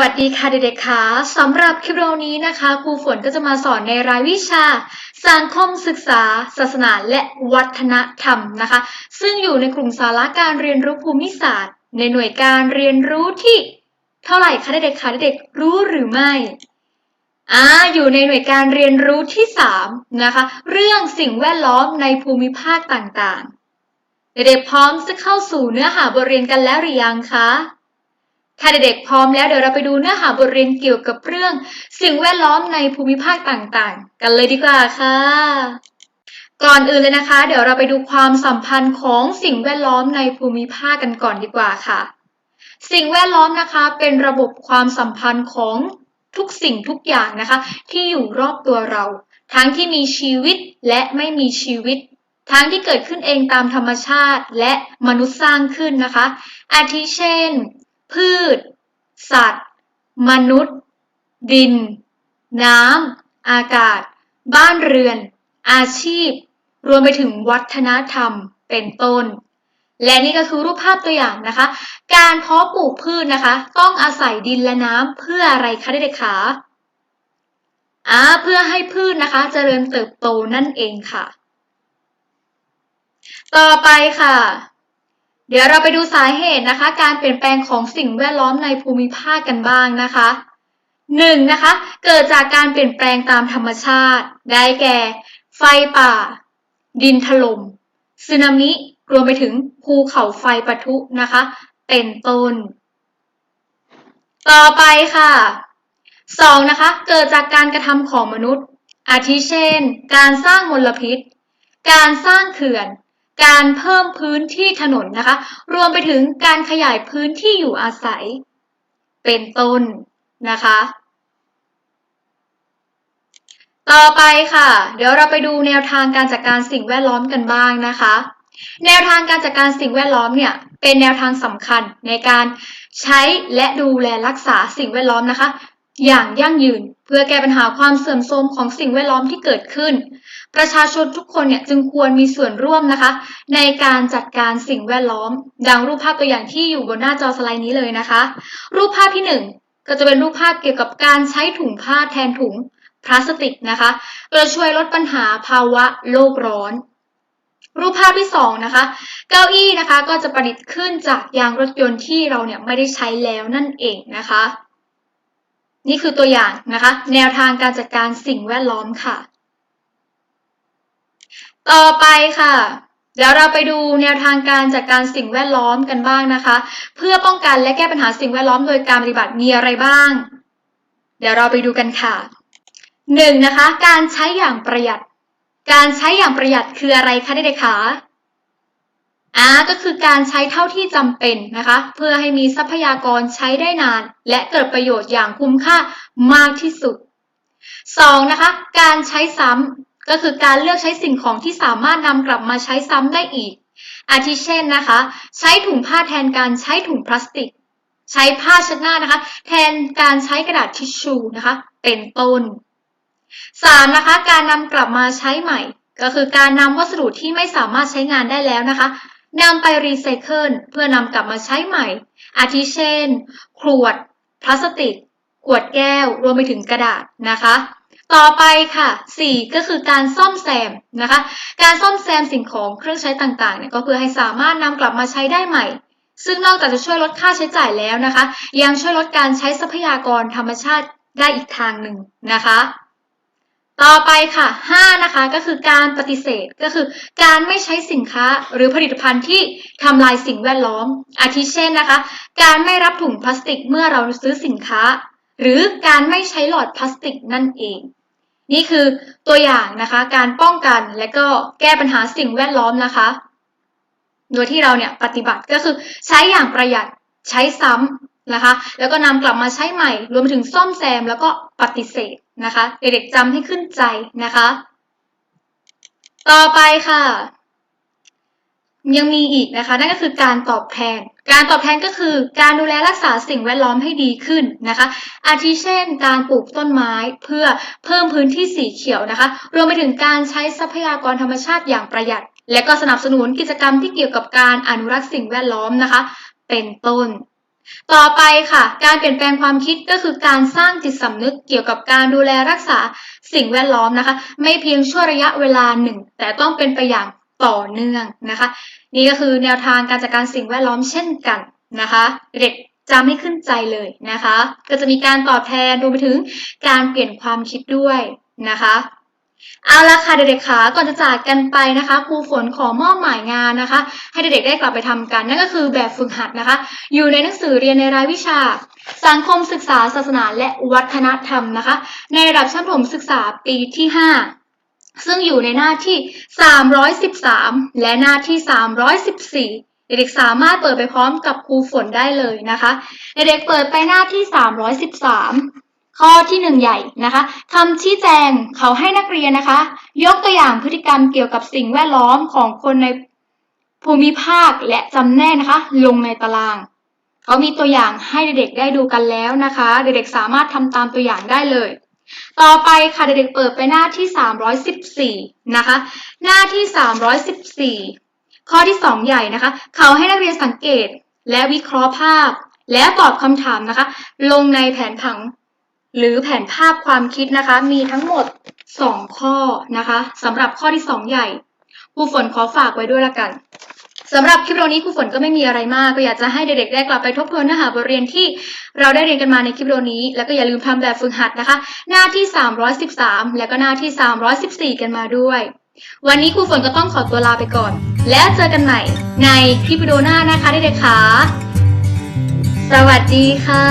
วัสดีค่ะเด็กๆค่ะสำหรับคลิปวิดีโอนี้นะคะครูฝนก็จะมาสอนในรายวิชา สังคมศึกษา ศาสนาและวัฒนธรรมนะคะ ซึ่งอยู่ในกลุ่มสาระการเรียนรู้ภูมิศาสตร์ ในหน่วยการเรียนรู้ที่ เท่าไหร่คะเด็กๆคะเด็กๆรู้หรือไม่อ่าอยู่ในหน่วยการเรียนรู้ที่ 3 นะคะ เรื่องสิ่งแวดล้อมในภูมิภาคต่างๆ เด็กๆพร้อมจะเข้าสู่เนื้อหาบทเรียนกันแล้วหรือยังคะ ถ้าเด็กๆพร้อมแล้วเดี๋ยวเราไปดูเนื้อหาบทเรียนเกี่ยวกับเรื่อง สิ่งแวดล้อมในภูมิภาคต่างๆ กันเลยดีกว่าค่ะ ก่อนอื่นเลยนะคะ เดี๋ยวเราไปดูความสัมพันธ์ของสิ่งแวดล้อมในภูมิภาคกันก่อนดีกว่าค่ะ สิ่งแวดล้อมนะคะ เป็นระบบความสัมพันธ์ของทุกสิ่งทุกอย่างนะคะ ที่อยู่รอบตัวเรา ทั้งที่มีชีวิตและไม่มีชีวิตทั้งที่เกิดขึ้นเองตามธรรมชาติและมนุษย์สร้างขึ้นนะคะ อาทิเช่น พืช สัตว์ มนุษย์ ดิน น้ำ อากาศ บ้านเรือน อาชีพ รวมไปถึงวัฒนธรรมเป็นต้น และนี่ก็คือรูปภาพตัวอย่างนะคะ การเพาะปลูกพืชนะคะ ต้องอาศัยดินและน้ำเพื่ออะไรคะเด็กๆคะอ่าเพื่อให้พืชนะคะ เจริญเติบโตนั่นเองค่ะ ต่อไปค่ะ เดี๋ยวเราไปดูสาเหตุนะคะ การเปลี่ยนแปลงของสิ่งแวดล้อมในภูมิภาคกันบ้างนะคะหนึ่งนะคะ เกิดจากการเปลี่ยนแปลงตามธรรมชาติ ได้แก่ ไฟป่า ดินถล่มสึนามิ รวมไปถึงภูเขาไฟปะทุนะคะ เป็นต้น ต่อไปค่ะสองนะคะ เกิดจากการกระทำของมนุษย์ อาทิเช่น การสร้างมลพิษ การสร้างเขื่อน การเพิ่มพื้นที่ถนนนะคะ รวมไปถึงการขยายพื้นที่อยู่อาศัย เป็นต้นนะคะ ต่อไปค่ะ เดี๋ยวเราไปดูแนวทางการจัดการสิ่งแวดล้อมกันบ้างนะคะ แนวทางการจัดการสิ่งแวดล้อมเนี่ยเป็นแนวทางสำคัญในการใช้และดูแลรักษาสิ่งแวดล้อมนะคะ อย่างยั่งยืนเพื่อแก้ปัญหาความเสื่อมโทรมของสิ่งแวดล้อมที่เกิดขึ้น ประชาชนทุกคนเนี่ยจึงควรมีส่วนร่วมนะคะ ในการจัดการสิ่งแวดล้อม ดังรูปภาพตัวอย่างที่อยู่บนหน้าจอสไลด์นี้เลยนะคะ รูปภาพที่หนึ่งก็จะเป็นรูปภาพเกี่ยวกับการใช้ถุงผ้าแทนถุงพลาสติกนะคะเพื่อช่วยลดปัญหาภาวะโลกร้อน รูปภาพที่สองนะคะ เก้าอี้นะคะก็จะประดิษฐ์ขึ้นจากยางรถยนต์ที่เราเนี่ยไม่ได้ใช้แล้วนั่นเองนะคะ นี่คือตัวอย่างนะคะ แนวทางการจัดการสิ่งแวดล้อมค่ะ ต่อไปค่ะ เดี๋ยวเราไปดูแนวทางการจัดการสิ่งแวดล้อมกันบ้างนะคะ เพื่อป้องกันและแก้ปัญหาสิ่งแวดล้อมโดยการปฏิบัติมีอะไรบ้าง เดี๋ยวเราไปดูกันค่ะหนึ่งนะคะ การใช้อย่างประหยัด การใช้อย่างประหยัดคืออะไรคะเด็กๆคะอ่าก็คือการใช้เท่าที่จำเป็นนะคะ เพื่อให้มีทรัพยากรใช้ได้นาน และเกิดประโยชน์อย่างคุ้มค่ามากที่สุด 2. นะคะ การใช้ซ้ำ ก็คือการเลือกใช้สิ่งของที่สามารถนำกลับมาใช้ซ้ำได้อีก อาทิเช่นนะคะ ใช้ถุงผ้าแทนการใช้ถุงพลาสติก ใช้ผ้าเช็ดหน้านะคะ แทนการใช้กระดาษทิชชูนะคะ เป็นต้น 3. นะคะ การนำกลับมาใช้ใหม่ ก็คือการนำวัสดุที่ไม่สามารถใช้งานได้แล้วนะคะนำไปรีไซเคิลเพื่อนำกลับมาใช้ใหม่ อาทิเช่น ขวด พลาสติก ขวดแก้ว รวมไปถึงกระดาษนะคะ ต่อไปค่ะ 4 ก็คือการซ่อมแซมนะคะ การซ่อมแซมสิ่งของเครื่องใช้ต่างๆเนี่ยก็เพื่อให้สามารถนำกลับมาใช้ได้ใหม่ ซึ่งนอกจากจะช่วยลดค่าใช้จ่ายแล้วนะคะ ยังช่วยลดการใช้ทรัพยากรธรรมชาติได้อีกทางหนึ่งนะคะ ต่อไปค่ะ 5 นะคะก็คือการปฏิเสธก็คือการไม่ใช้สินค้าหรือผลิตภัณฑ์ที่ทำลายสิ่งแวดล้อม อาทิเช่นนะคะ การไม่รับถุงพลาสติกเมื่อเราซื้อสินค้า หรือการไม่ใช้หลอดพลาสติกนั่นเอง นี่คือตัวอย่างนะคะการป้องกันและก็แก้ปัญหาสิ่งแวดล้อมนะคะ โดยที่เราเนี่ยปฏิบัติก็คือใช้อย่างประหยัดใช้ซ้ำนะคะ แล้วก็นำกลับมาใช้ใหม่ รวมถึงซ่อมแซมแล้วก็ปฏิเสธนะคะ เด็กๆจำให้ขึ้นใจนะคะ ต่อไปค่ะ ยังมีอีกนะคะ นั่นก็คือการตอบแทน การตอบแทนก็คือการดูแลรักษาสิ่งแวดล้อมให้ดีขึ้นนะคะ อาทิเช่น การปลูกต้นไม้เพื่อเพิ่มพื้นที่สีเขียวนะคะ รวมไปถึงการใช้ทรัพยากรธรรมชาติอย่างประหยัด และก็สนับสนุนกิจกรรมที่เกี่ยวกับการอนุรักษ์สิ่งแวดล้อมนะคะ เป็นต้นต่อไปค่ะ การเปลี่ยนแปลงความคิดก็คือการสร้างจิตสำนึกเกี่ยวกับการดูแลรักษาสิ่งแวดล้อมนะคะ ไม่เพียงชั่วระยะเวลาหนึ่ง แต่ต้องเป็นไปอย่าง ต่อเนื่องนะคะ นี่ก็คือแนวทางการจัดการสิ่งแวดล้อมเช่นกันนะคะ เด็กจำไม่ขึ้นใจเลยนะคะ ก็จะมีการตอบแทนรวมไปถึงการเปลี่ยนความคิดด้วยนะคะเอาละค่ะเด็กๆค่ะก่อนจะจากกันไปนะคะครูฝนขอมอบหมายงานนะคะ ให้เด็กๆได้กลับไปทำกัน นั่นก็คือแบบฝึกหัดนะคะ อยู่ในหนังสือเรียนในรายวิชา สังคมศึกษาศาสนาและวัฒนธรรมนะคะ ในระดับชั้นประถมศึกษาปีที่ 5 ซึ่งอยู่ในหน้าที่ 313 และหน้าที่ 314เด็กๆสามารถเปิดไปพร้อมกับครูฝนได้เลยนะคะ เด็กๆเปิดไปหน้าที่ 313 ข้อที่หนึ่งใหญ่นะคะคำชี้แจงเขาให้นักเรียนนะคะ ยกตัวอย่างพฤติกรรมเกี่ยวกับสิ่งแวดล้อมของคนในภูมิภาคและจำแนกนะคะ ลงในตาราง เขามีตัวอย่างให้เด็กๆได้ดูกันแล้วนะคะ เด็กๆสามารถทำตามตัวอย่างได้เลย ต่อไปค่ะเด็กๆเปิดไปหน้าที่ 314 นะคะ หน้าที่ 314 ข้อที่ 2 ใหญ่นะคะ เขาให้นักเรียนสังเกตและวิเคราะห์ภาพ และตอบคำถามนะคะ ลงในแผนผัง หรือแผนภาพความคิดนะคะ มีทั้งหมด 2 ข้อนะคะสำหรับข้อที่ 2 ใหญ่ครูฝนขอฝากไว้ด้วยละกัน สำหรับคลิปวิดีโอนี้ครูฝนก็ไม่มีอะไรมาก ก็อยากจะให้เด็กๆได้กลับไปทบทวนเนื้อหาบทเรียนที่เราได้เรียนกันมาในคลิปวิดีโอนี้ แล้วก็อย่าลืมทำแบบฝึกหัดนะคะ หน้าที่ 313 แล้วก็หน้าที่ 314 กันมาด้วย วันนี้ครูฝนก็ต้องขอตัวลาไปก่อน แล้วเจอกันใหม่ในคลิปวิดีโอหน้านะคะเด็กๆค่ะสวัสดีค่ะ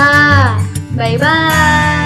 บ๊ายบาย